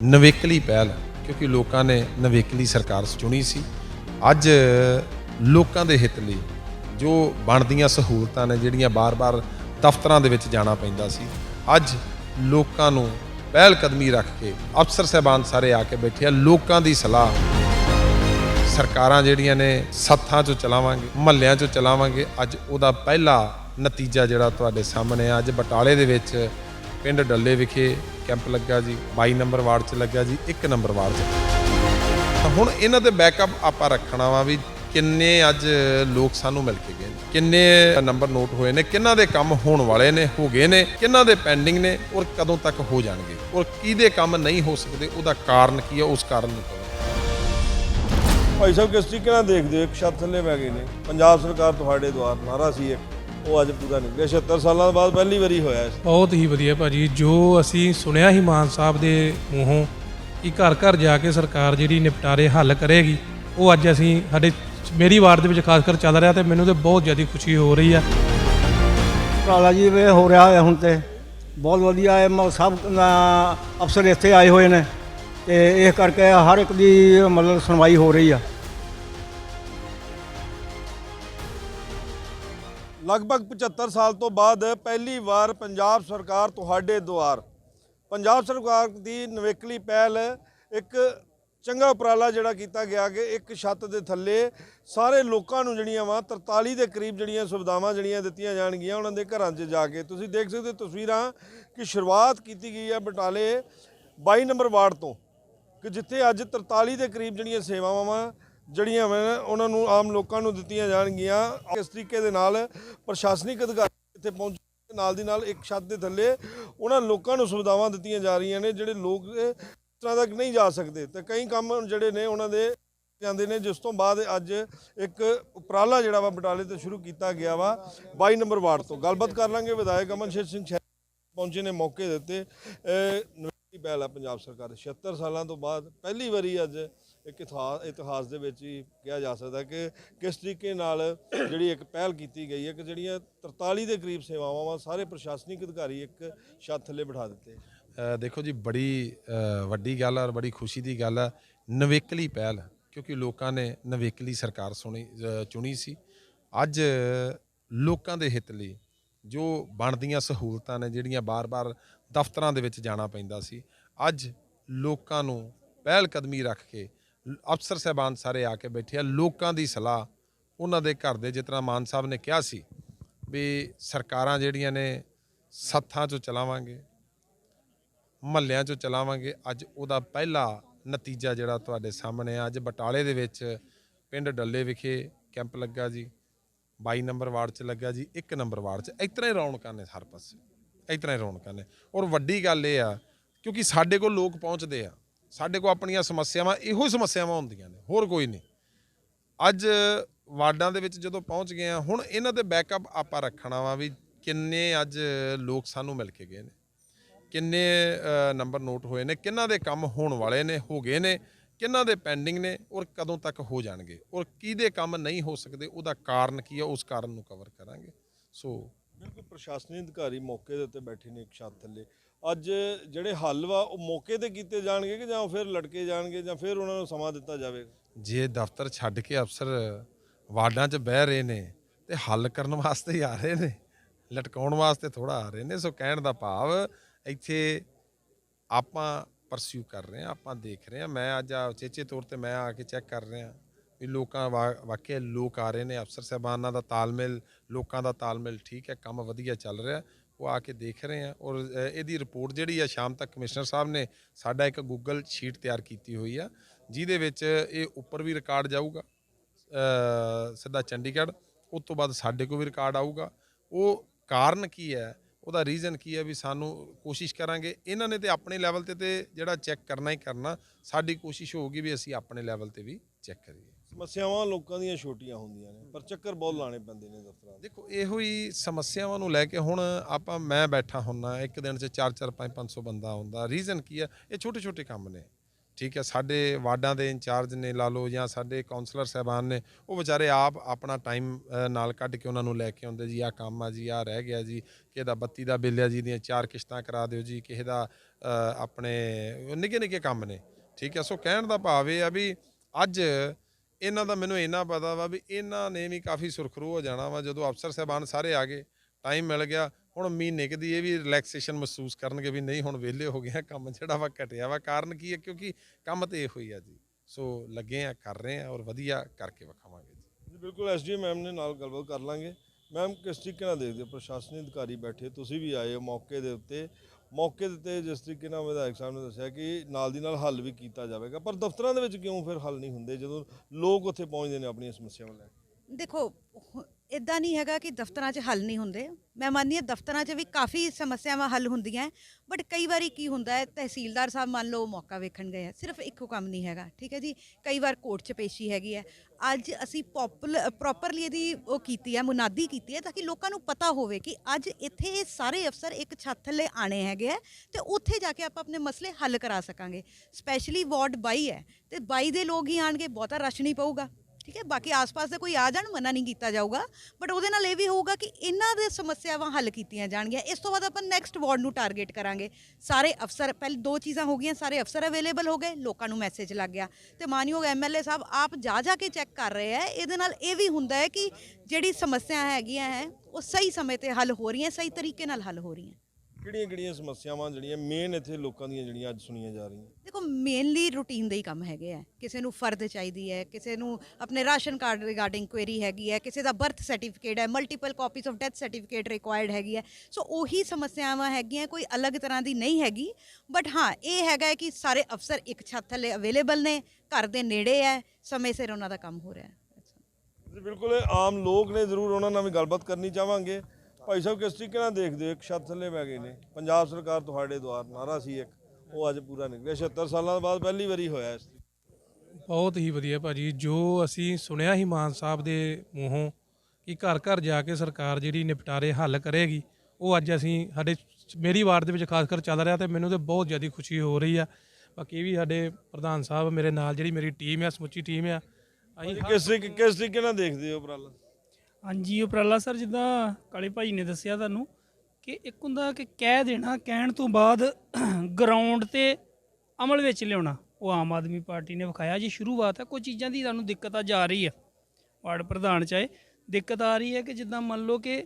ਨਵੇਕਲੀ ਪਹਿਲ, ਕਿਉਂਕਿ ਲੋਕਾਂ ਨੇ ਨਵੇਕਲੀ ਸਰਕਾਰ ਚੁਣੀ ਸੀ। ਅੱਜ ਲੋਕਾਂ ਦੇ ਹਿੱਤ ਲਈ ਜੋ ਬਣਦੀਆਂ ਸਹੂਲਤਾਂ ਨੇ, ਜਿਹੜੀਆਂ ਬਾਰ-ਬਾਰ ਦਫ਼ਤਰਾਂ ਦੇ ਵਿੱਚ ਜਾਣਾ ਪੈਂਦਾ ਸੀ, ਅੱਜ ਲੋਕਾਂ ਨੂੰ ਪਹਿਲ ਕਦਮੀ ਰੱਖ ਕੇ ਅਫਸਰ ਸਹਿਬਾਨ ਸਾਰੇ ਆ ਕੇ ਬੈਠੇ ਆ। ਲੋਕਾਂ ਦੀ ਸਲਾਹ, ਸਰਕਾਰਾਂ ਜਿਹੜੀਆਂ ਨੇ, ਸੱਥਾਂ 'ਚੋਂ ਚਲਾਵਾਂਗੇ, ਮਹੱਲਿਆਂ 'ਚੋਂ ਚਲਾਵਾਂਗੇ। ਅੱਜ ਉਹਦਾ ਪਹਿਲਾ ਨਤੀਜਾ ਜਿਹੜਾ ਤੁਹਾਡੇ ਸਾਹਮਣੇ ਆ। ਅੱਜ ਬਟਾਲੇ ਦੇ ਵਿੱਚ ਪਿੰਡ ਡੱਲੇ ਵਿਖੇ ਕੈਂਪ ਲੱਗਾ ਜੀ 22 ਨੰਬਰ ਵਾਰਡ 'ਚ ਲੱਗਾ ਜੀ 1 ਨੰਬਰ ਵਾਰਡ 'ਚ। ਤਾਂ ਹੁਣ ਇਹਨਾਂ ਦੇ ਬੈਕਅਪ ਆਪਾਂ ਰੱਖਣਾ ਵਾ ਵੀ ਕਿੰਨੇ ਅੱਜ ਲੋਕ ਸਾਨੂੰ ਮਿਲ ਕੇ ਗਏ ਨੇ, ਕਿੰਨੇ ਨੰਬਰ ਨੋਟ ਹੋਏ ਨੇ, ਕਿੰਨਾਂ ਦੇ ਕੰਮ ਹੋਣ ਵਾਲੇ ਨੇ, ਹੋ ਗਏ ਨੇ, ਕਿੰਨਾਂ ਦੇ ਪੈਂਡਿੰਗ ਨੇ ਔਰ ਕਦੋਂ ਤੱਕ ਹੋ ਜਾਣਗੇ ਔਰ ਕਿਹਦੇ ਕੰਮ ਨਹੀਂ ਹੋ ਸਕਦੇ, ਉਹਦਾ ਕਾਰਨ ਕੀ ਹੈ ਉਸ ਕਾਰਨ ਨੂੰ ਭਾਈ ਸਾਹਿਬ, ਕਿਸ ਤਰੀਕੇ ਨਾਲ ਦੇਖਦੇ ਹੋ ਇੱਕ ਛੱਤ ਥੱਲੇ ਬਹਿ ਗਏ ਨੇ? ਪੰਜਾਬ ਸਰਕਾਰ ਤੁਹਾਡੇ ਦੁਆਰ ਨਾਰਾ ਸੀ ਇੱਕ। ਉਹ ਅੱਜ ਪੂਰਾ ਨਿਕਲਿਆ। 76 ਸਾਲਾਂ ਬਾਅਦ ਪਹਿਲੀ ਵਾਰੀ ਹੋਇਆ ਇਸ। ਬਹੁਤ ਹੀ ਵਧੀਆ ਭਾਜੀ ਜੋ ਅਸੀਂ ਸੁਣਿਆ ਸੀ ਮਾਨ ਸਾਹਿਬ ਦੇ ਮੂੰਹੋਂ ਕਿ ਘਰ ਘਰ ਜਾ ਕੇ ਸਰਕਾਰ ਜਿਹੜੀ ਨਿਪਟਾਰੇ ਹੱਲ ਕਰੇਗੀ ਉਹ ਅੱਜ ਅਸੀਂ ਸਾਡੇ ਮੇਰੀ ਵਾਰਡ ਦੇ ਵਿੱਚ ਖਾਸ ਕਰ ਚੱਲ ਰਿਹਾ ਤੇ ਮੈਨੂੰ ਤੇ ਬਹੁਤ ਜ਼ਿਆਦਾ ਖੁਸ਼ੀ ਹੋ ਰਹੀ ਆ। ਉਪਰਾਲਾ ਜੀ ਇਹ ਹੋ ਰਿਹਾ ਹੈ ਹੁਣ ਤੇ। ਬਹੁਤ ਵਧੀਆ ਹੈ ਮ ਸਭ ਅਫਸਰ ਇੱਥੇ ਆਏ ਹੋਏ ਨੇ ਤੇ ਇਹ ਕਰਕੇ ਹਰ ਇੱਕ ਦੀ ਮਤਲਬ ਸੁਣਵਾਈ ਹੋ ਰਹੀ ਆ। ਲਗਭਗ 75 ਸਾਲ ਤੋਂ ਬਾਅਦ ਪਹਿਲੀ ਵਾਰ ਪੰਜਾਬ ਸਰਕਾਰ ਤੁਹਾਡੇ ਦੁਆਰ। ਪੰਜਾਬ ਸਰਕਾਰ ਦੀ ਨਵੇਕਲੀ ਪਹਿਲ ਇੱਕ ਚੰਗਾ ਉਪਰਾਲਾ ਜਿਹੜਾ ਕੀਤਾ ਗਿਆ ਕਿ ਇੱਕ ਛੱਤ ਦੇ ਥੱਲੇ ਸਾਰੇ ਲੋਕਾਂ ਨੂੰ ਜਿਹੜੀਆਂ ਵਾ 43 ਦੇ ਕਰੀਬ ਜਿਹੜੀਆਂ ਸੁਵਿਧਾਵਾਂ ਜਿਹੜੀਆਂ ਦਿੱਤੀਆਂ ਜਾਣਗੀਆਂ ਉਹਨਾਂ ਦੇ ਘਰਾਂ 'ਚ ਜਾ ਕੇ। ਤੁਸੀਂ ਦੇਖ ਸਕਦੇ ਹੋ ਤਸਵੀਰਾਂ ਕਿ ਸ਼ੁਰੂਆਤ ਕੀਤੀ ਗਈ ਹੈ ਬਟਾਲੇ 22 ਨੰਬਰ ਵਾਰਡ ਤੋਂ ਕਿ ਜਿੱਥੇ ਅੱਜ 43 ਦੇ ਕਰੀਬ ਜਿਹੜੀਆਂ ਸੇਵਾਵਾਂ ਵਾ ਜਿਹੜੀਆਂ ਵਾ ਉਹਨਾਂ ਨੂੰ ਆਮ ਲੋਕਾਂ ਨੂੰ ਦਿੱਤੀਆਂ ਜਾਣਗੀਆਂ। ਇਸ ਤਰੀਕੇ ਦੇ ਨਾਲ ਪ੍ਰਸ਼ਾਸਨਿਕ ਅਧਿਕਾਰੀ ਇੱਥੇ ਪਹੁੰਚ ਨਾਲ ਦੀ ਨਾਲ ਇੱਕ ਛੱਤ ਦੇ ਥੱਲੇ ਉਹਨਾਂ ਲੋਕਾਂ ਨੂੰ ਸੁਵਿਧਾਵਾਂ ਦਿੱਤੀਆਂ ਜਾ ਰਹੀਆਂ ਨੇ, ਜਿਹੜੇ ਲੋਕ ਇਸ ਤਰ੍ਹਾਂ ਤੱਕ ਨਹੀਂ ਜਾ ਸਕਦੇ। ਤੇ ਕਈ ਕੰਮ ਜਿਹੜੇ ਨੇ ਉਹਨਾਂ ਦੇ ਜਾਂਦੇ ਨੇ, ਜਿਸ ਤੋਂ ਬਾਅਦ ਅੱਜ ਇੱਕ ਉਪਰਾਲਾ ਜਿਹੜਾ ਵਾ ਬਟਾਲੇ ਤੋਂ ਸ਼ੁਰੂ ਕੀਤਾ ਗਿਆ ਵਾ 22 ਨੰਬਰ ਵਾਰਡ ਤੋਂ। ਗੱਲਬਾਤ ਕਰ ਲਾਂਗੇ ਵਿਧਾਇਕ ਅਮਨਸ਼ੇਰ ਸਿੰਘ ਸ਼ਹਿ- ਪਹੁੰਚੇ ਨੇ ਮੌਕੇ ਦੇ ਉੱਤੇ। ਪਹਿਲ ਹੈ ਪੰਜਾਬ ਸਰਕਾਰ ਦੀ। 76 ਸਾਲਾਂ ਤੋਂ ਬਾਅਦ ਪਹਿਲੀ ਵਾਰੀ ਅੱਜ ਇੱਕ ਇਤਿਹਾਸ ਇਤਿਹਾਸ ਦੇ ਵਿੱਚ ਹੀ ਕਿਹਾ ਜਾ ਸਕਦਾ ਕਿ ਕਿਸ ਤਰੀਕੇ ਨਾਲ ਜਿਹੜੀ ਇੱਕ ਪਹਿਲ ਕੀਤੀ ਗਈ ਹੈ ਕਿ ਜਿਹੜੀਆਂ 43 ਦੇ ਕਰੀਬ ਸੇਵਾਵਾਂ ਵਾ, ਸਾਰੇ ਪ੍ਰਸ਼ਾਸਨਿਕ ਅਧਿਕਾਰੀ ਇੱਕ ਛੱਤ ਥੱਲੇ ਬਿਠਾ ਦਿੱਤੇ ਦੇਖੋ ਜੀ, ਬੜੀ ਵੱਡੀ ਗੱਲ ਔਰ ਬੜੀ ਖੁਸ਼ੀ ਦੀ ਗੱਲ ਹੈ ਨਵੇਕਲੀ ਪਹਿਲ, ਕਿਉਂਕਿ ਲੋਕਾਂ ਨੇ ਨਵੇਕਲੀ ਸਰਕਾਰ ਸੁਣੀ ਚੁਣੀ ਸੀ ਅੱਜ ਲੋਕਾਂ ਦੇ ਹਿੱਤ ਲਈ ਜੋ ਬਣਦੀਆਂ ਸਹੂਲਤਾਂ ਨੇ, ਜਿਹੜੀਆਂ ਬਾਰ-ਬਾਰ ਦਫ਼ਤਰਾਂ ਦੇ ਵਿੱਚ ਜਾਣਾ ਪੈਂਦਾ ਸੀ ਅੱਜ ਲੋਕਾਂ ਨੂੰ ਪਹਿਲ ਕਦਮੀ ਰੱਖ ਕੇ ਅਫਸਰ ਸਹਿਬਾਨ ਸਾਰੇ ਆ ਕੇ ਬੈਠੇ ਆ, ਲੋਕਾਂ ਦੀ ਸਲਾਹ ਉਹਨਾਂ ਦੇ ਘਰ ਦੇ ਜਿਤਨਾ ਮਾਨ ਸਾਹਿਬ ਨੇ ਕਿਹਾ ਸੀ ਵੀ ਸਰਕਾਰਾਂ ਜਿਹੜੀਆਂ ਨੇ ਸੱਥਾਂ 'ਚੋਂ ਚਲਾਵਾਂਗੇ, ਮਹੱਲਿਆਂ 'ਚੋਂ ਚਲਾਵਾਂਗੇ, ਅੱਜ ਉਹਦਾ ਪਹਿਲਾ ਨਤੀਜਾ ਜਿਹੜਾ ਤੁਹਾਡੇ ਸਾਹਮਣੇ ਆ। ਅੱਜ ਬਟਾਲੇ ਦੇ ਵਿੱਚ ਪਿੰਡ ਡੱਲੇ ਵਿਖੇ ਕੈਂਪ ਲੱਗਾ ਜੀ 22 ਨੰਬਰ ਵਾਰਡ 'ਚ ਲੱਗਾ ਜੀ 1 ਨੰਬਰ ਵਾਰਡ 'ਚ ਇਸ ਹੀ ਰੌਣਕਾਂ ਨੇ ਹਰ ਪਾਸੇ ਇਸ ਹੀ ਰੌਣਕਾਂ ਨੇ। ਔਰ ਵੱਡੀ ਗੱਲ ਇਹ ਆ ਕਿਉਂਕਿ ਸਾਡੇ ਕੋਲ ਲੋਕ ਪਹੁੰਚਦੇ ਆ। ਸਾਡੇ ਕੋਲ ਆਪਣੀਆਂ ਸਮੱਸਿਆਵਾਂ ਇਹੋ ਹੀ ਸਮੱਸਿਆਵਾਂ ਹੁੰਦੀਆਂ ਨੇ, ਹੋਰ ਕੋਈ ਨਹੀਂ। ਅੱਜ ਵਾਰਡਾਂ ਦੇ ਵਿੱਚ ਜਦੋਂ ਪਹੁੰਚ ਗਏ ਆ, ਹੁਣ ਇਹਨਾਂ ਦੇ ਬੈਕਅਪ ਆਪਾਂ ਰੱਖਣਾ ਵਾ ਵੀ ਕਿੰਨੇ ਅੱਜ ਲੋਕ ਸਾਨੂੰ ਮਿਲ ਕੇ ਗਏ ਨੇ। ਕਿੰਨੇ ਨੰਬਰ ਨੋਟ ਹੋਏ ਨੇ, ਕਿੰਨਾਂ ਦੇ ਕੰਮ ਹੋਣ ਵਾਲੇ ਨੇ, ਹੋ ਗਏ ਨੇ, ਕਿੰਨਾਂ ਦੇ ਪੈਂਡਿੰਗ ਨੇ ਔਰ ਕਦੋਂ ਤੱਕ ਹੋ ਜਾਣਗੇ ਔਰ ਕਿਹਦੇ ਕੰਮ ਨਹੀਂ ਹੋ ਸਕਦੇ, ਉਹਦਾ ਕਾਰਨ ਕੀ ਹੈ ਉਸ ਕਾਰਨ ਨੂੰ ਕਵਰ ਕਰਾਂਗੇ। ਸੋ ਬਿਲਕੁਲ ਪ੍ਰਸ਼ਾਸਨਿਕ ਅਧਿਕਾਰੀ ਮੌਕੇ ਦੇ ਉੱਤੇ ਬੈਠੇ ਨੇ ਇੱਕ ਛੱਤ ਥੱਲੇ। ਅੱਜ ਜਿਹੜੇ ਹੱਲ ਵਾ, ਉਹ ਮੌਕੇ ਤੇ ਕੀਤੇ ਜਾਣਗੇ ਕਿ ਜਾਂ ਫਿਰ ਲਟਕੇ ਜਾਣਗੇ ਜਾਂ ਫਿਰ ਉਹਨਾਂ ਨੂੰ ਸਮਾਂ ਦਿੱਤਾ ਜਾਵੇਗਾ? ਜੇ ਦਫ਼ਤਰ ਛੱਡ ਕੇ ਅਫਸਰ ਵਾਰਡਾਂ 'ਚ ਬਹਿ ਰਹੇ ਨੇ ਤੇ ਹੱਲ ਕਰਨ ਵਾਸਤੇ ਹੀ ਆ ਰਹੇ ਨੇ, ਲਟਕਾਉਣ ਵਾਸਤੇ ਥੋੜਾ ਆ ਰਹੇ ਨੇ, ਸੋ ਕਹਿਣ ਦਾ ਭਾਵ ਇੱਥੇ ਆਪਾਂ ਪਰਸਿਊ ਕਰ ਰਹੇ ਹਾਂ, ਆਪਾਂ ਦੇਖ ਰਹੇ ਹਾਂ। ਮੈਂ ਅੱਜ ਆ ਚੇਚੇ ਤੌਰ ਤੇ ਮੈਂ ਆ ਕੇ ਚੈੱਕ ਕਰ ਰਿਹਾ ਵੀ ਲੋਕਾਂ ਵਾ- ਵਾਕਿਆ ਲੋਕ ਆ ਰਹੇ ਨੇ, ਅਫਸਰ ਸਾਹਿਬਾਨਾਂ ਦਾ ਤਾਲਮੇਲ, ਲੋਕਾਂ ਦਾ ਤਾਲਮੇਲ ਠੀਕ ਹੈ, ਕੰਮ ਵਧੀਆ ਚੱਲ ਰਿਹਾ। ਉਹ ਆ ਕੇ ਦੇਖ ਰਹੇ ਆ ਔਰ ਇਹਦੀ ਰਿਪੋਰਟ ਜਿਹੜੀ ਆ ਸ਼ਾਮ ਤੱਕ ਕਮਿਸ਼ਨਰ ਸਾਹਿਬ ਨੇ ਸਾਡਾ ਇੱਕ ਗੂਗਲ ਸ਼ੀਟ ਤਿਆਰ ਕੀਤੀ ਹੋਈ ਆ, ਜਿਹਦੇ ਵਿੱਚ ਇਹ ਉੱਪਰ ਵੀ ਰਿਕਾਰਡ ਜਾਊਗਾ ਸਿੱਧਾ ਚੰਡੀਗੜ੍ਹ, ਉਸ ਤੋਂ ਬਾਅਦ ਸਾਡੇ ਕੋਲ ਵੀ ਰਿਕਾਰਡ ਆਊਗਾ। ਉਹ ਕਾਰਨ ਕੀ ਹੈ? ਉਹਦਾ ਰੀਜ਼ਨ ਕੀ ਹੈ ਵੀ ਸਾਨੂੰ ਕੋਸ਼ਿਸ਼ ਕਰਾਂਗੇ, ਇਹਨਾਂ ਨੇ ਤੇ ਆਪਣੇ ਲੈਵਲ ਤੇ ਤੇ ਜਿਹੜਾ ਚੈੱਕ ਕਰਨਾ ਹੀ ਕਰਨਾ, ਸਾਡੀ ਕੋਸ਼ਿਸ਼ ਹੋਊਗੀ ਵੀ ਅਸੀਂ ਆਪਣੇ ਲੈਵਲ ਤੇ ਵੀ ਚੈੱਕ ਕਰੀਏ। ਸਮੱਸਿਆਵਾਂ ਲੋਕਾਂ ਦੀਆਂ ਛੋਟੀਆਂ ਹੁੰਦੀਆਂ ਨੇ ਪਰ ਚੱਕਰ ਬਹੁਤ ਲਾਣੇ ਪੈਂਦੇ ਨੇ ਦਫ਼ਤਰਾਂ ਦੇ। ਦੇਖੋ ਇਹੋ ਹੀ ਸਮੱਸਿਆਵਾਂ ਨੂੰ ਲੈ ਕੇ ਹੁਣ ਆਪਾਂ ਮੈਂ ਬੈਠਾ ਹੁੰਨਾ ਇੱਕ ਦਿਨ 'ਚ 4 4 5 500 ਬੰਦਾ ਆਉਂਦਾ। ਰੀਜ਼ਨ ਕੀ ਹੈ ਇਹ ਛੋਟੇ ਛੋਟੇ ਕੰਮ ਨੇ। ਠੀਕ ਹੈ ਸਾਡੇ ਵਾਰਡਾਂ ਦੇ ਇੰਚਾਰਜ ਨੇ ਲਾ ਲਓ ਜਾਂ ਸਾਡੇ ਕਾਉਂਸਲਰ ਸਾਹਿਬਾਨ ਨੇ ਉਹ ਵਿਚਾਰੇ ਆਪ ਆਪਣਾ ਟਾਈਮ ਨਾਲ ਕੱਢ ਕੇ ਉਹਨਾਂ ਨੂੰ ਲੈ ਕੇ ਆਉਂਦੇ ਜੀ ਆਹ ਕੰਮ ਆ ਜੀ ਆਹ ਰਹਿ ਗਿਆ ਜੀ ਕਿਸੇ ਦਾ ਬੱਤੀ ਦਾ ਬਿੱਲ ਆ ਜੀ ਦੀਆਂ ਚਾਰ ਕਿਸ਼ਤਾਂ ਕਰਾ ਦਿਓ ਜੀ ਕਿਸੇ ਦਾ ਆਪਣੇ ਨਿੱਕੇ ਨਿੱਕੇ ਕੰਮ ਨੇ। ਠੀਕ ਹੈ ਸੋ ਕਹਿਣ ਦਾ ਭਾਵ ਇਹ ਆ ਵੀ ਅੱਜ ਇਹਨਾਂ ਦਾ ਮੈਨੂੰ ਇੰਨਾ ਪਤਾ ਵਾ ਵੀ ਇਹਨਾਂ ਨੇ ਵੀ ਕਾਫੀ ਸੁਰਖਰੂ ਹੋ ਜਾਣਾ ਵਾ। ਜਦੋਂ ਅਫਸਰ ਸਾਹਿਬਾਨ ਸਾਰੇ ਆ ਗਏ ਟਾਈਮ ਮਿਲ ਗਿਆ, ਹੁਣ ਮਹੀਨੇ ਕਿ ਦੀ ਇਹ ਵੀ ਰਿਲੈਕਸੇਸ਼ਨ ਮਹਿਸੂਸ ਕਰਨਗੇ ਵੀ ਨਹੀਂ, ਹੁਣ ਵਿਹਲੇ ਹੋ ਗਏ ਆ, ਕੰਮ ਜਿਹੜਾ ਵਾ ਘਟਿਆ ਵਾ। ਕਾਰਨ ਕੀ ਹੈ ਕਿਉਂਕਿ ਕੰਮ ਤੇ ਇਹ ਹੋਈ ਆ ਜੀ। ਸੋ ਲੱਗੇ ਆ, ਕਰ ਰਹੇ ਆ ਔਰ ਵਧੀਆ ਕਰਕੇ ਵਿਖਾਵਾਂਗੇ ਜੀ। ਜੀ, ਬਿਲਕੁਲ ਐਸਡੀ ਮੈਮ ਨੇ ਨਾਲ ਗੱਲਬਾਤ ਕਰ ਲਾਂਗੇ। ਮੈਮ, ਕਿਸ ਤਰੀਕੇ ਨਾਲ ਦੇਖਦੇ ਹੋ? ਪ੍ਰਸ਼ਾਸਨਿਕ ਅਧਿਕਾਰੀ ਬੈਠੇ, ਤੁਸੀਂ ਵੀ ਆਏ ਹੋ ਮੌਕੇ ਦੇ ਉੱਤੇ। ਮੌਕੇ ਦੇ ਉੱਤੇ ਜਿਸ ਤਰੀਕੇ ਨਾਲ ਵਿਧਾਇਕ ਸਾਹਿਬ ਨੇ ਦੱਸਿਆ ਕਿ ਨਾਲ ਦੀ ਨਾਲ ਹੱਲ ਵੀ ਕੀਤਾ ਜਾਵੇਗਾ, ਪਰ ਦਫ਼ਤਰਾਂ ਦੇ ਵਿੱਚ ਕਿਉਂ ਫਿਰ ਹੱਲ ਨਹੀਂ ਹੁੰਦੇ ਜਦੋਂ ਲੋਕ ਉੱਥੇ ਪਹੁੰਚਦੇ ਨੇ ਆਪਣੀਆਂ ਸਮੱਸਿਆਵਾਂ ਲੈ ਕੇ? ਦੇਖੋ ਇਦਾਂ ਨਹੀਂ ਹੈਗਾ ਕਿ ਦਫ਼ਤਰਾਂ 'ਚ ਹੱਲ ਨਹੀਂ ਹੁੰਦੇ। ਮੈਂ ਮੰਨਦੀ ਹਾਂ ਦਫ਼ਤਰਾਂ 'ਚ ਵੀ ਕਾਫੀ ਸਮੱਸਿਆਵਾਂ ਹੱਲ ਹੁੰਦੀਆਂ ਬਟ ਕਈ ਵਾਰੀ ਕੀ ਹੁੰਦਾ ਹੈ, ਤਹਿਸੀਲਦਾਰ ਸਾਹਿਬ ਮੰਨ ਲਓ ਮੌਕਾ ਵੇਖਣ ਗਏ ਆ ਸਿਰਫ ਇੱਕੋ ਕੰਮ ਨਹੀਂ ਹੈਗਾ, ਠੀਕ ਹੈ ਜੀ? ਕਈ ਵਾਰ ਕੋਰਟ 'ਚ ਪੇਸ਼ੀ ਹੈਗੀ ਹੈ। ਅੱਜ ਅਸੀਂ ਪੋਪੂਲਰ ਪ੍ਰੋਪਰਲੀ ਇਹਦੀ ਉਹ ਕੀਤੀ ਹੈ, ਮੁਨਾਦੀ ਕੀਤੀ ਹੈ ਤਾਂ ਕਿ ਲੋਕਾਂ ਨੂੰ ਪਤਾ ਹੋਵੇ ਕਿ ਅੱਜ ਇੱਥੇ ਇਹ ਸਾਰੇ ਅਫਸਰ ਇੱਕ ਛੱਤ ਥੱਲੇ ਆਣੇ ਹੈਗੇ ਆ ਤੇ ਉੱਥੇ ਜਾ ਕੇ ਆਪਾਂ ਆਪਣੇ ਮਸਲੇ ਹੱਲ ਕਰਾ ਸਕਾਂਗੇ। ਸਪੈਸ਼ਲੀ ਵਾਰਡ 22 ਹੈ ਤੇ 22 ਦੇ ਲੋਕ ਹੀ ਆਣਗੇ, ਬਹੁਤਾ ਰਸ਼ ਨਹੀਂ ਪਊਗਾ। ਠੀਕ ਹੈ? ਬਾਕੀ ਆਸ-ਪਾਸ ਦੇ ਕੋਈ ਆ ਜਾਣ, ਮਨਾ ਨਹੀਂ ਕੀਤਾ ਜਾਊਗਾ। ਬਟ ਉਹਦੇ ਨਾਲ ਇਹ ਵੀ ਹੋਊਗਾ ਕਿ ਇਹਨਾਂ ਦੇ ਸਮੱਸਿਆਵਾਂ ਹੱਲ ਕੀਤੀਆਂ ਜਾਣਗੀਆਂ। ਇਸ ਤੋਂ ਬਾਅਦ ਆਪਾਂ ਨੈਕਸਟ ਵਾਰਡ ਨੂੰ ਟਾਰਗੇਟ ਕਰਾਂਗੇ। ਸਾਰੇ ਅਫਸਰ, ਪਹਿਲੇ ਦੋ ਚੀਜ਼ਾਂ ਹੋ ਗਈਆਂ। ਸਾਰੇ ਅਫਸਰ ਅਵੇਲੇਬਲ ਹੋ ਗਏ। ਲੋਕਾਂ ਨੂੰ ਮੈਸੇਜ ਲੱਗ ਗਿਆ। ਤੇ ਮਾਨਯੋਗ ਐਮਐਲਏ ਸਾਹਿਬ, ਆਪ ਜਾ ਜਾ ਕੇ ਚੈੱਕ ਕਰ ਰਹੇ ਆ ਇਹਦੇ ਨਾਲ ਇਹ ਵੀ ਹੁੰਦਾ ਹੈ ਕਿ ਜਿਹੜੀ ਸਮੱਸਿਆ ਹੈਗੀਆਂ ਹੈ, ਉਹ ਸਹੀ ਸਮੇਂ ਤੇ ਹੱਲ ਹੋ ਰਹੀਆਂ, ਸਹੀ ਤਰੀਕੇ ਨਾਲ ਹੱਲ ਹੋ ਰਹੀਆਂ। ਕਿਹੜੀਆਂ ਕਿਹੜੀਆਂ ਸਮੱਸਿਆਵਾਂ ਜਿਹੜੀਆਂ ਮੇਨ ਇੱਥੇ ਲੋਕਾਂ ਦੀਆਂ ਜਿਹੜੀਆਂ ਅੱਜ ਸੁਣੀਆਂ ਜਾ ਰਹੀਆਂ? ਦੇਖੋ ਮੇਨਲੀ ਰੂਟੀਨ ਦੇ ਹੀ ਕੰਮ ਹੈਗੇ ਆ। ਕਿਸੇ ਨੂੰ ਫਰਦ ਚਾਹੀਦੀ ਹੈ ਕਿਸੇ ਨੂੰ ਆਪਣੇ ਰਾਸ਼ਨ ਕਾਰਡ ਰਿਗਾਰਡਿੰਗ ਕੁਐਰੀ ਹੈਗੀ ਹੈ ਕਿਸੇ ਦਾ ਬਰਥ ਸਰਟੀਫਿਕੇਟ ਹੈ multiple copies of death certificate required ਹੈਗੀ ਹੈ। ਸੋ ਉਹੀ ਸਮੱਸਿਆਵਾਂ ਹੈਗੀਆਂ ਕੋਈ ਅਲੱਗ ਤਰ੍ਹਾਂ ਦੀ ਨਹੀਂ ਹੈਗੀ। ਬਟ ਹਾਂ ਇਹ ਹੈਗਾ ਕਿ ਸਾਰੇ ਅਫਸਰ ਇੱਕ ਛੱਤ ਥੱਲੇ ਅਵੇਲੇਬਲ ਨੇ ਘਰ ਦੇ ਨੇੜੇ ਹੈ ਸਮੇਂ ਸਿਰ ਉਹਨਾਂ ਦਾ ਕੰਮ ਹੋ ਰਿਹਾ ਹੈ। ਬਿਲਕੁਲ ਆਮ ਲੋਕ ਨੇ ਜ਼ਰੂਰ ਉਹਨਾਂ ਨਾਲ ਵੀ ਗੱਲਬਾਤ ਕਰਨੀ ਚਾਹਾਂਗੇ। ਭਾਈ ਸਾਹਿਬ ਕਿਸ ਤਰੀਕੇ ਨਾਲ ਦੇਖਦੇ ਹੋ? ਇੱਕ ਛੱਤ ਥੱਲੇ ਬਹਿ ਗਏ ਨੇ। ਪੰਜਾਬ ਸਰਕਾਰ ਤੁਹਾਡੇ ਦੁਆਰ ਨਾਰਾ ਸੀ ਇੱਕ। ਉਹ ਅੱਜ ਪੂਰਾ ਨਿਕਲਿਆ। 76 ਸਾਲਾਂ ਬਾਅਦ ਪਹਿਲੀ ਵਾਰੀ ਹੋਇਆ ਇਸ ਬਹੁਤ ਹੀ ਵਧੀਆ ਭਾਜੀ। ਜੋ ਅਸੀਂ ਸੁਣਿਆ ਹੀ ਮਾਨ ਸਾਹਿਬ ਦੇ ਮੂੰਹੋਂ ਕਿ ਘਰ ਘਰ ਜਾ ਕੇ ਸਰਕਾਰ ਜਿਹੜੀ ਨਿਪਟਾਰੇ ਹੱਲ ਕਰੇਗੀ ਉਹ ਅੱਜ ਅਸੀਂ ਸਾਡੇ ਮੇਰੀ ਵਾਰਡ ਦੇ ਵਿੱਚ ਖਾਸ ਕਰ ਚੱਲ ਰਿਹਾ ਤੇ ਮੈਨੂੰ ਤੇ ਬਹੁਤ ਜ਼ਿਆਦਾ ਖੁਸ਼ੀ ਹੋ ਰਹੀ ਆ। ਬਾਕੀ ਵੀ ਸਾਡੇ ਪ੍ਰਧਾਨ ਸਾਹਿਬ ਮੇਰੇ ਨਾਲ ਜਿਹੜੀ ਮੇਰੀ ਟੀਮ ਆ ਸਮੁੱਚੀ ਟੀਮ ਆ ਅਸੀਂ ਕਿਸ ਤਰੀਕੇ ਕਿਸ ਤਰੀਕੇ ਨਾਲ ਦੇਖਦੇ ਹੋ ਉਪਰਾਲਾ? ਹਾਂਜੀ, ਉਪਰਾਲਾ ਸਰ, ਜਿੱਦਾਂ ਕਾਲੇ ਭਾਈ ਨੇ ਦੱਸਿਆ ਤੁਹਾਨੂੰ ਕਿ ਇੱਕ ਹੁੰਦਾ ਕਿ ਕਹਿ ਦੇਣਾ, ਕਹਿਣ ਤੋਂ ਬਾਅਦ ਗਰਾਊਂਡ ਤੇ ਅਮਲ ਵਿੱਚ ਲਿਆਉਣਾ। ਉਹ ਆਮ ਆਦਮੀ ਪਾਰਟੀ ਨੇ ਵਿਖਾਇਆ ਜੀ, ਸ਼ੁਰੂਆਤ ਹੈ, ਕੋਈ ਚੀਜ਼ਾਂ ਦੀ ਤੁਹਾਨੂੰ ਦਿੱਕਤ ਆ ਜਾ ਰਹੀ ਹੈ ਵਾਰਡ ਪ੍ਰਧਾਨ ਚਾਹੇ, ਦਿੱਕਤ ਆ ਰਹੀ ਹੈ ਕਿ ਜਿੱਦਾਂ ਮੰਨ ਲਓ ਕਿ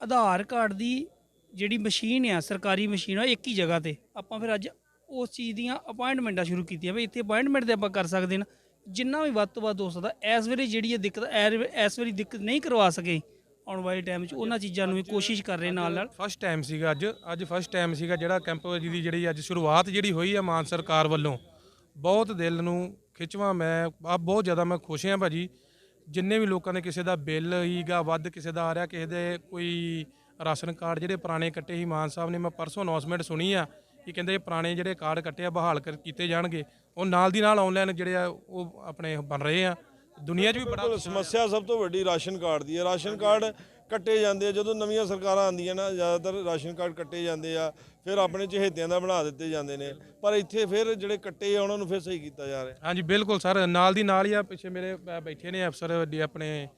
ਆਧਾਰ ਕਾਰਡ ਦੀ ਜਿਹੜੀ ਮਸ਼ੀਨ ਆ, ਸਰਕਾਰੀ ਮਸ਼ੀਨ ਆ ਇੱਕ ਹੀ ਜਗ੍ਹਾ ਤੇ। ਆਪਾਂ ਫਿਰ ਅੱਜ ਉਸ ਚੀਜ਼ ਦੀਆਂ ਅਪਾਇੰਟਮੈਂਟਾਂ ਸ਼ੁਰੂ ਕੀਤੀਆਂ ਵੀ, ਇੱਥੇ ਅਪਾਇੰਟਮੈਂਟ ਦੇ ਆਪਾਂ ਕਰ ਸਕਦੇ ਨਾ। ਜਿੰਨਾ ਵੀ ਵੱਧ ਤੋਂ ਵੱਧ ਹੋ ਸਕਦਾ ਇਸ ਵੇਲੇ ਜਿਹੜੀ ਇਹ ਦਿੱਕਤ ਐ- ਇਸ ਵਾਰੀ ਦਿੱਕਤ ਨਹੀਂ ਕਰਵਾ ਸਕੇ ਆਉਣ ਵਾਲੇ ਟਾਈਮ 'ਚ ਉਹਨਾਂ ਚੀਜ਼ਾਂ ਨੂੰ ਵੀ ਕੋਸ਼ਿਸ਼ ਕਰ ਰਹੇ ਨਾਲ ਨਾਲ। ਫਸਟ ਟਾਈਮ ਸੀਗਾ ਅੱਜ ਅੱਜ ਫਸਟ ਟਾਈਮ ਸੀਗਾ ਜਿਹੜਾ ਕੈਂਪ ਦੀ ਜਿਹੜੀ ਅੱਜ ਸ਼ੁਰੂਆਤ ਜਿਹੜੀ ਹੋਈ ਆ ਮਾਨ ਸਰਕਾਰ ਵੱਲੋਂ। ਬਹੁਤ ਦਿਲ ਨੂੰ ਖਿੱਚਵਾਂ ਮੈਂ ਆ ਬਹੁਤ ਜ਼ਿਆਦਾ ਮੈਂ ਖੁਸ਼ ਹਾਂ ਭਾਜੀ। ਜਿੰਨੇ ਵੀ ਲੋਕਾਂ ਨੇ ਕਿਸੇ ਦਾ ਬਿੱਲ ਹੀਗਾ ਵੱਧ ਕਿਸੇ ਦਾ ਆ ਰਿਹਾ ਕਿਸੇ ਦੇ ਕੋਈ ਰਾਸ਼ਨ ਕਾਰਡ ਜਿਹੜੇ ਪੁਰਾਣੇ ਕੱਟੇ ਸੀ ਮਾਨ ਸਾਹਿਬ ਨੇ ਮੈਂ ਪਰਸੋਂ ਅਨਾਉਂਸਮੈਂਟ ਸੁਣੀ ਆ। ਕਿ ਕਹਿੰਦੇ ਇਹ ਪੁਰਾਣੇ ਜਿਹੜੇ ਕਾਰਡ ਕੱਟੇ ਆ ਬਹਾਲ ਕਰ ਕੀਤੇ ਜਾਣਗੇ। ਉਹ ਨਾਲ ਦੀ ਨਾਲ ਆਨਲਾਈਨ ਜਿਹੜੇ ਆ ਉਹ ਆਪਣੇ ਬਣ ਰਹੇ ਆ। ਦੁਨੀਆ 'ਚ ਵੀ ਬੜਾ ਸਮੱਸਿਆ ਸਭ ਤੋਂ ਵੱਡੀ ਰਾਸ਼ਨ ਕਾਰਡ ਦੀ ਹੈ ਰਾਸ਼ਨ ਕਾਰਡ ਕੱਟੇ ਜਾਂਦੇ ਆ। ਜਦੋਂ ਨਵੀਆਂ ਸਰਕਾਰਾਂ ਆਉਂਦੀਆਂ ਨਾ ਜ਼ਿਆਦਾਤਰ ਰਾਸ਼ਨ ਕਾਰਡ ਕੱਟੇ ਜਾਂਦੇ ਆ ਫਿਰ ਆਪਣੇ ਚਹੇਤਿਆਂ ਦਾ ਬਣਾ ਦਿੱਤੇ ਜਾਂਦੇ ਨੇ। ਪਰ ਇੱਥੇ ਫਿਰ ਜਿਹੜੇ ਕੱਟੇ ਆ ਉਹਨਾਂ ਨੂੰ ਫਿਰ ਸਹੀ ਕੀਤਾ ਜਾ ਰਿਹਾ। ਹਾਂਜੀ ਬਿਲਕੁਲ ਸਰ। ਨਾਲ ਦੀ ਨਾਲ ਹੀ ਆ ਪਿੱਛੇ ਮੇਰੇ ਬੈਠੇ ਨੇ ਅਫਸਰ ਆਪਣੇ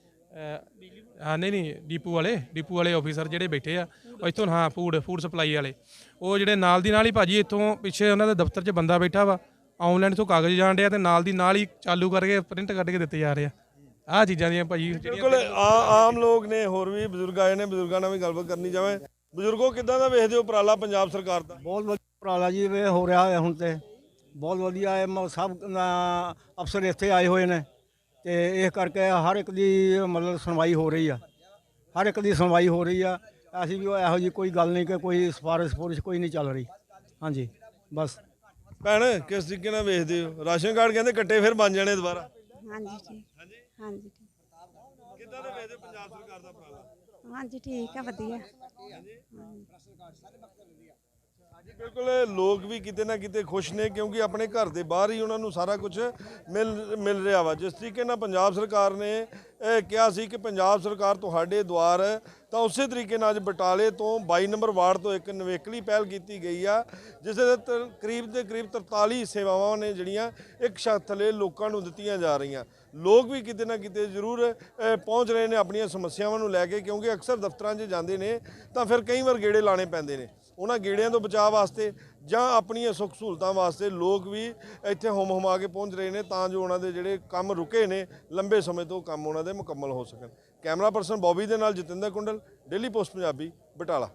ਹਾਂ ਨਹੀਂ ਨਹੀਂ ਡੀਪੂ ਵਾਲੇ ਡੀਪੂ ਵਾਲੇ ਆਫੀਸਰ ਜਿਹੜੇ ਬੈਠੇ ਆ ਉਹ ਇੱਥੋਂ ਹਾਂ ਫੂਡ ਫੂਡ ਸਪਲਾਈ ਵਾਲੇ। ਉਹ ਜਿਹੜੇ ਨਾਲ ਦੀ ਨਾਲ ਹੀ ਭਾਜੀ ਇੱਥੋਂ ਪਿੱਛੇ ਉਹਨਾਂ ਦੇ ਦਫ਼ਤਰ 'ਚ ਬੰਦਾ ਬੈਠਾ ਵਾ ਆਨਲਾਈਨ ਤੋਂ ਕਾਗਜ਼ ਜਾਣ ਡਿਆ ਤੇ ਨਾਲ ਦੀ ਨਾਲ ਹੀ ਚਾਲੂ ਕਰਕੇ ਪ੍ਰਿੰਟ ਕੱਢ ਕੇ ਦਿੱਤੇ ਜਾ ਰਹੇ ਆ। ਆਹ ਚੀਜ਼ਾਂ ਦੀਆਂ ਭਾਜੀ ਬਿਲਕੁਲ ਆ- ਆਮ ਲੋਕ ਨੇ ਹੋਰ ਵੀ ਬਜ਼ੁਰਗ ਆਏ ਨੇ ਬਜ਼ੁਰਗਾਂ ਨਾਲ ਵੀ ਗੱਲਬਾਤ ਕਰਨੀ ਚਾਹਾਂ ਬਜ਼ੁਰਗੋ ਕਿੱਦਾਂ ਦਾ ਵੇਖਦੇ ਹੋ ਉਪਰਾਲਾ ਪੰਜਾਬ ਸਰਕਾਰ ਦਾ? ਬਹੁਤ ਵਧੀਆ ਉਪਰਾਲਾ ਜੀ ਇਹ ਹੋ ਰਿਹਾ ਹੈ ਹੁਣ ਤੇ। ਬਹੁਤ ਵਧੀਆ ਹੈ ਸਭ ਅਫਸਰ ਇੱਥੇ ਆਏ ਹੋਏ ਨੇ। ਤੇ ਇਸ ਕਰਕੇ ਹਰ ਇੱਕ ਦੀ ਮਤਲਬ ਸੁਣਵਾਈ ਹੋ ਰਹੀ ਆ। ਹਰ ਇੱਕ ਦੀ ਸੁਣਵਾਈ ਹੋ ਰਹੀ ਆ। ਅਸੀਂ ਵੀ ਇਹੋ ਜੀ ਕੋਈ ਗੱਲ ਨਹੀਂ ਕਿ ਕੋਈ ਸਿਫਾਰਿਸ਼ ਸਫੁਰਿਸ਼ ਕੋਈ ਨਹੀਂ ਚੱਲ ਰਹੀ। ਹਾਂਜੀ ਬਸ। ਭੈਣ ਕਿਸ ਤਰੀਕੇ ਨਾਲ ਵੇਖਦੇ ਹੋ? ਰਾਸ਼ਨ ਕਾਰਡ ਕਹਿੰਦੇ ਕੱਟੇ ਫਿਰ ਬਣ ਜਾਣੇ ਦੁਬਾਰਾ। ਹਾਂਜੀ ਠੀਕ ਹਾਂਜੀ ਠੀਕ ਕਿੱਦਾਂ ਦਾ ਵੇਖਦੇ ਹੋ ਪੰਜਾਬ ਸਰਕਾਰ ਦਾ ਉਪਰਾਲਾ? ਹਾਂਜੀ ਠੀਕ ਆ ਵਧੀਆ। ਬਿਲਕੁਲ, ਲੋਕ ਵੀ ਕਿਤੇ ਨਾ ਕਿਤੇ ਖੁਸ਼ ਨੇ ਕਿਉਂਕਿ ਆਪਣੇ ਘਰ ਦੇ ਬਾਹਰ ਹੀ ਉਹਨਾਂ ਨੂੰ ਸਾਰਾ ਕੁਝ ਮਿਲ ਮਿਲ ਰਿਹਾ ਵਾ। ਜਿਸ ਤਰੀਕੇ ਨਾਲ ਪੰਜਾਬ ਸਰਕਾਰ ਨੇ, ਇਹ ਕਿਹਾ ਸੀ ਕਿ ਪੰਜਾਬ ਸਰਕਾਰ ਤੁਹਾਡੇ ਦੁਆਰ ਤਾਂ ਉਸੇ ਤਰੀਕੇ ਨਾਲ ਅੱਜ ਬਟਾਲੇ ਤੋਂ 22 ਨੰਬਰ ਵਾਰਡ ਤੋਂ ਇੱਕ ਨਵੇਕਲੀ ਪਹਿਲ ਕੀਤੀ ਗਈ ਆ, ਜਿਸ ਦੇ ਕਰੀਬ ਦੇ ਕਰੀਬ 43 ਸੇਵਾਵਾਂ ਨੇ ਜਿਹੜੀਆਂ ਇੱਕ ਛੱਤ ਥੱਲੇ ਲੋਕਾਂ ਨੂੰ ਦਿੱਤੀਆਂ ਜਾ ਰਹੀਆਂ। ਲੋਕ ਵੀ ਕਿਤੇ ਨਾ ਕਿਤੇ ਜ਼ਰੂਰ ਪਹੁੰਚ ਰਹੇ ਨੇ ਆਪਣੀਆਂ ਸਮੱਸਿਆਵਾਂ ਨੂੰ ਲੈ ਕੇ, ਕਿਉਂਕਿ ਅਕਸਰ ਦਫ਼ਤਰਾਂ 'ਚ ਜਾਂਦੇ ਨੇ, ਤਾਂ ਫਿਰ ਕਈ ਵਾਰ ਗੇੜੇ ਲਾਣੇ ਪੈਂਦੇ ਨੇ। ਉਹਨਾਂ ਗੇੜਿਆਂ ਤੋਂ ਬਚਾਅ ਵਾਸਤੇ ਜਾਂ ਆਪਣੀਆਂ ਸੁੱਖ ਸਹੂਲਤਾਂ ਵਾਸਤੇ ਲੋਕ ਵੀ ਇੱਥੇ ਹੁਮ ਹੁਮਾ ਕੇ ਪਹੁੰਚ ਰਹੇ ਨੇ ਤਾਂ ਜੋ ਉਹਨਾਂ ਦੇ ਜਿਹੜੇ ਕੰਮ ਰੁਕੇ ਨੇ, ਲੰਬੇ ਸਮੇਂ ਤੋਂ ਕੰਮ ਉਹਨਾਂ ਦੇ ਮੁਕੰਮਲ ਹੋ ਸਕਣ। ਕੈਮਰਾ ਪਰਸਨ ਬੌਬੀ ਦੇ ਨਾਲ ਜਤਿੰਦਰ ਕੁੰਡਲ, ਡੇਲੀ ਪੋਸਟ ਪੰਜਾਬੀ, ਬਟਾਲਾ।